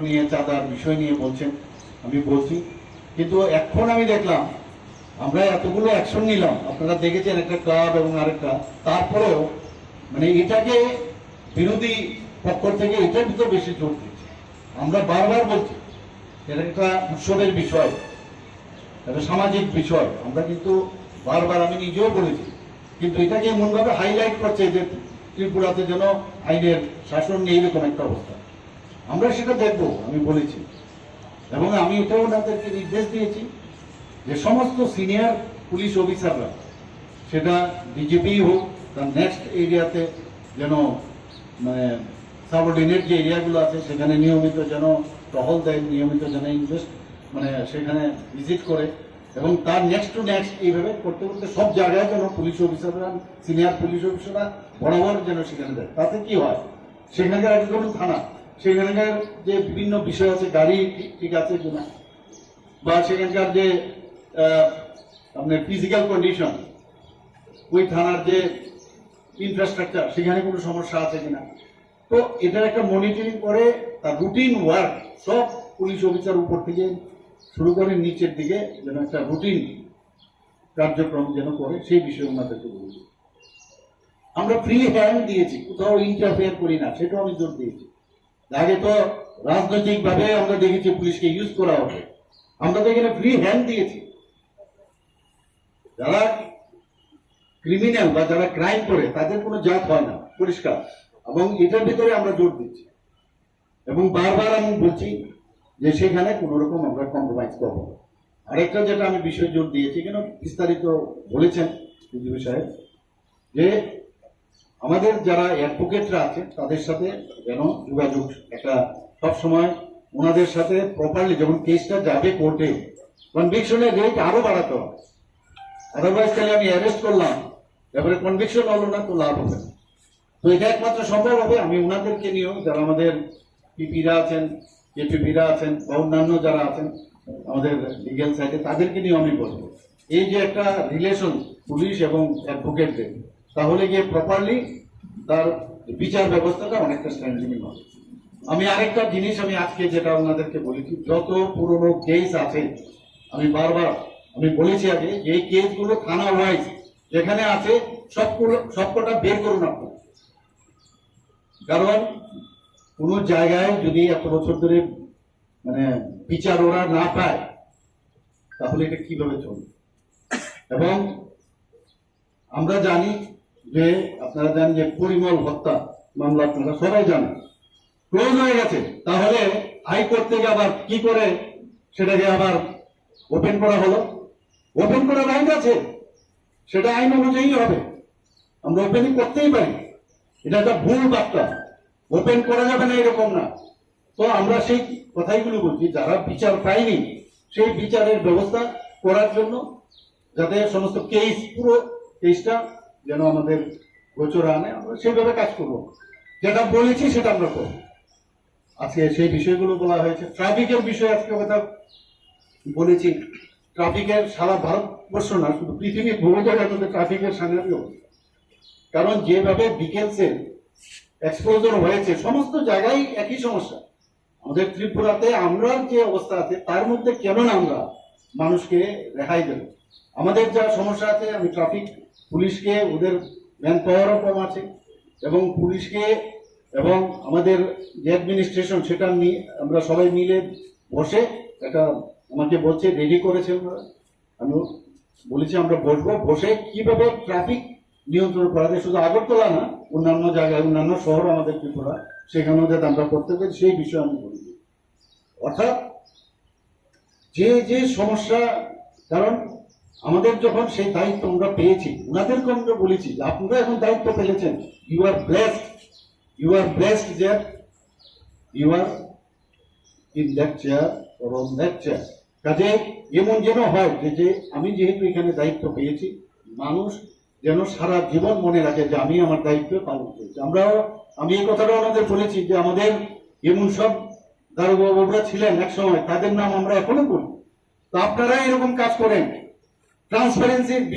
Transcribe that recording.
নিয়ে, চাঁদার বিষয় নিয়ে বলছেন, আমি বলছি। কিন্তু এখন আমি দেখলাম, আমরা এতগুলো অ্যাকশন নিলাম। আপনারা দেখেছেন একটা ক্লাব এবং আরেকটা। তারপরেও মানে এটাকে বিরোধী পক্ষ থেকে এটার ভিতর বেশি জোর দিচ্ছে। আমরা বারবার বলছি, এটা একটা উৎসবের বিষয় একটা সামাজিক বিষয়। আমরা কিন্তু বারবার, আমি নিজেও বলেছি, কিন্তু এটাকে এমনভাবে হাইলাইট করছে যে ত্রিপুরাতে যেন আইনের শাসন নেই এরকম একটা অবস্থা। আমরা সেটা দেখব, আমি বলেছি। এবং আমি এটাও ওনাদেরকে নির্দেশ দিয়েছি যে সমস্ত সিনিয়র পুলিশ অফিসাররা, সেটা ডিজিপি হোক, তার নেক্সট এরিয়াতে যেন মানে সাবঅর্ডিনেট যে এরিয়াগুলো আছে, সেখানে নিয়মিত যেন টহল দেয়, নিয়মিত যেন ইনভেস্ট মানে সেখানে ভিজিট করে, এবং তার নেক্সট টু নেক্সট এইভাবে করতে করতে সব জায়গায় যেন পুলিশ অফিসাররা, সিনিয়র পুলিশ অফিসাররা বরাবর যেন সেখানে দেয়। তাতে কি হয়? সেখানকার একটা ধরুন থানা সেখানকার যে বিভিন্ন বিষয় আছে, গাড়ি ঠিক- আছে কিনা? বা সেখানকার যে আপনার ফিজিক্যাল কন্ডিশন ওই থানার যে ইনফ্রাস্ট্রাকচার সেখানে কোনো সমস্যা আছে কিনা? তো এটার একটা মনিটরিং করে, তার রুটিন ওয়ার্ক সব পুলিশ অফিসার উপর থেকে শুরু করে নিচের দিকে যেন একটা রুটিন কার্যক্রম যেন করে, সেই বিষয়ে ওনাদেরকে বলেছি আমরা ফ্রি হ্যান্ড দিয়েছি, কোথাও ইন্টারফেয়ার করি না, সেটাও আমি জোর দিয়েছি। আগে তো রাজনৈতিক ভাবে আমরা দেখেছি পুলিশকে ইউজ করা হবে। আমরা তো এখানে ফ্রি হ্যান্ড দিয়েছি। যারা ক্রিমিনাল বা যারা ক্রাইম করে, তাদের কোনো জাত হয় না, পরিষ্কার। এবং এটার ভিতরে আমরা জোর দিচ্ছি। এবং বারবার আমি বলছি যে সেখানে কোনো রকম আমরা কম্প্রোমাইজ করব আরেকটা যেটা আমি বিষয় জোর দিয়েছি কেন বিস্তারিত বলেছেন বিজেপি সাহেব, যে আমাদের যারা অ্যাডভোকেটরা আছে তাদের সাথে যেন যোগাযোগ একটা সব সময় ওনাদের সাথে প্রপারলি যখন কেসটা যাবে কোর্টে কনভিকশনের রেট আরও বাড়াতে হবে। আদারওয়াইজ তাহলে আমি অ্যারেস্ট করলাম, এবারে কনভিকশন হলো না তো লাভ হবে তো এটা একমাত্র সম্ভব হবে, আমি ওনাদেরকে নিয়েও যারা আমাদের পিপিরা আছেন কেপিপিরা আছেন বা অন্যান্য যারা আছেন আমাদের লিগেল সাইডে তাদেরকে নিয়েও আমি বলব। এই যে একটা রিলেশন পুলিশ এবং অ্যাডভোকেটদের তাহলে গিয়ে প্রপারলি তার বিচার ব্যবস্থাটা অনেকটা স্ট্যান্ডিং হবে। আমি আরেকটা জিনিস আমি আজকে যেটা ওনাদেরকে বলেছি, যত পুরনো কেস আছে, আমি বারবার, আমি বলেছি আগে, এই কেসগুলো থানা ওয়াইজ যেখানে আছে, সবগুলো, সবকটা বের করুন আপনি। কারণ কোনো জায়গায় যদি এত বছর ধরে মানে বিচার ওরা না পায়, তাহলে এটা কীভাবে চলবে? এবং আমরা জানি যে আপনারা জানেন যে পরিমল হত্যা মামলা আপনারা সবাই জানেন। ক্লোজ হয়ে গেছে। তাহলে হাইকোর্ট থেকে আবার কি করে সেটাকে আবার ওপেন করা হলো? ওপেন করার আইন আছে। সেটা আইন অনুযায়ী হবে। আমরা ওপেনিং করতেই পারি। এটা একটা ভুল বার্তা। ওপেন করা যাবে না এরকম না। তো আমরা সেই কথাইগুলো বলছি, যারা বিচার পায়নি, সেই বিচারের ব্যবস্থা করার জন্য যাতে সমস্ত কেস পুরো কেসটা যেন আমাদের গোচরে আনে, আমরা সেইভাবে কাজ করব। যেটা বলেছি সেটা আমরা করব। আজকে সেই বিষয়গুলো বলা হয়েছে। ট্রাফিকের বিষয়ে আজকে কথা বলেছি। ট্রাফিকের সারা ভারতবর্ষ না, শুধু পৃথিবীর ভূমিকার মধ্যে ট্রাফিকের সাংঘাতিক অবস্থা। কারণ যেভাবে ডিকেলসের এক্সপোজার হয়েছে, সমস্ত জায়গায় একই সমস্যা। আমাদের ত্রিপুরাতে আমরা যে অবস্থা আছে, তার মধ্যে কেন আমরা মানুষকে রেহাই দেব? আমাদের যা সমস্যা আছে, আমি ট্রাফিক পুলিশকে, ওদের ম্যান পাওয়ারও কম আছে এবং পুলিশকে এবং আমাদের যে অ্যাডমিনিস্ট্রেশন সেটা নিয়ে আমরা সবাই মিলে বসে একটা আমাকে বলছে রেডি করেছে ওনারা আমি বলেছি, আমরা বসবো। বসে কীভাবে ট্রাফিক নিয়ন্ত্রণ করা যায়? শুধু আগরতলা না, অন্যান্য জায়গায়, অন্যান্য শহর আমাদের ত্রিপুরা, সেখানেও যাতে আমরা করতে পারি, সেই বিষয়ে আমি বলি। অর্থাৎ যে যে সমস্যা, কারণ আমাদের যখন সেই দায়িত্ব আমরা পেয়েছি ওনাদেরকে আমরা বলেছি, আপনারা এখন দায়িত্ব পেয়েছেন you are blessed you are blessed যে you are in that chair on that chair কাজে এমন যেন হয় যে যে আমি যেহেতু এখানে দায়িত্ব পেয়েছি, মানুষ যেন সারা জীবন মনে রাখে যে আমি আমার দায়িত্ব পালন করেছি। আমরাও, আমি এই কথাটা ওনাদের বলেছি যে আমাদের এমন সব দারোগাবুরা ছিলেন এক সময় তাদের নাম আমরা এখনও বলি। তো আপনারা এরকম কাজ করেন। ট্রান্সপারেন্সি